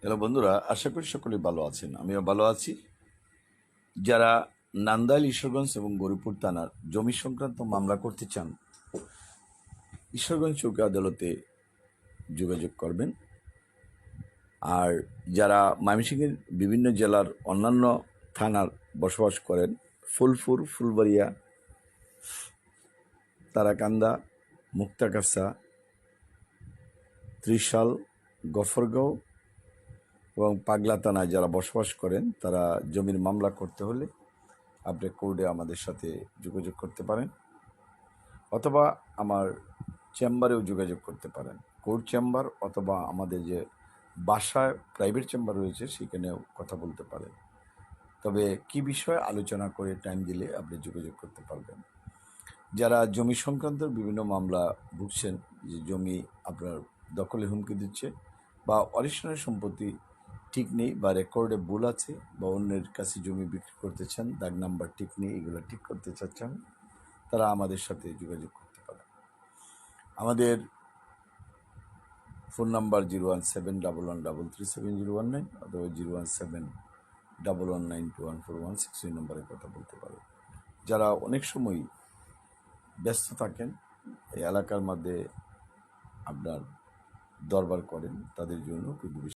Hello বন্ধুরা, আশা করি সকলে ভালো আছেন। আমিও ভালো আছি। যারা নান্দাইল, ঈশ্বরগঞ্জ এবং গরিপুর থানার জমি সংক্রান্ত মামলা করতে চান, ঈশ্বরগঞ্জ চৌকি আদালতে যোগাযোগ করবেন। আর যারা ময়মনসিংহের বিভিন্ন জেলার অন্যান্য থানার বসবাস করেন, ফুলপুর, ফুলবাড়িয়া, তারাকান্দা মুক্তাকাসা ত্রিশাল, গফরগাঁও এবং পাগলা থানায় যারা বসবাস করেন, তারা জমির মামলা করতে হলে আপনি কোর্টে আমাদের সাথে যোগাযোগ করতে পারেন অথবা আমার চেম্বারেও যোগাযোগ করতে পারেন। কোর্ট চেম্বার অথবা আমাদের যে বাসায় প্রাইভেট চেম্বার রয়েছে, সেখানেও কথা বলতে পারেন। তবে কি বিষয়ে আলোচনা করে টাইম দিলে আপনি যোগাযোগ করতে পারবেন? যারা জমি সংক্রান্ত বিভিন্ন মামলা ভুগছেন, যে জমি আপনার দখলে হুমকি দিচ্ছে বা অরিজিনাল সম্পত্তি ঠিক নেই বা রেকর্ডে ভুল আছে বা অন্যের কাছে জমি বিক্রি করতে চান, দাগ নাম্বার ঠিক নেই, এগুলো ঠিক করতে চাচ্ছেন, তারা আমাদের সাথে যোগাযোগ করতে পারে আমাদের phone number zero one seven double one double three seven zero one nine অথবা zero one seven double one nine two one four one six এই নম্বরে কথা বলতে পারে যারা অনেক সময় ব্যস্ত থাকেন, এই এলাকার মধ্যে আপনার দরবার করেন, তাদের জন্য খুবই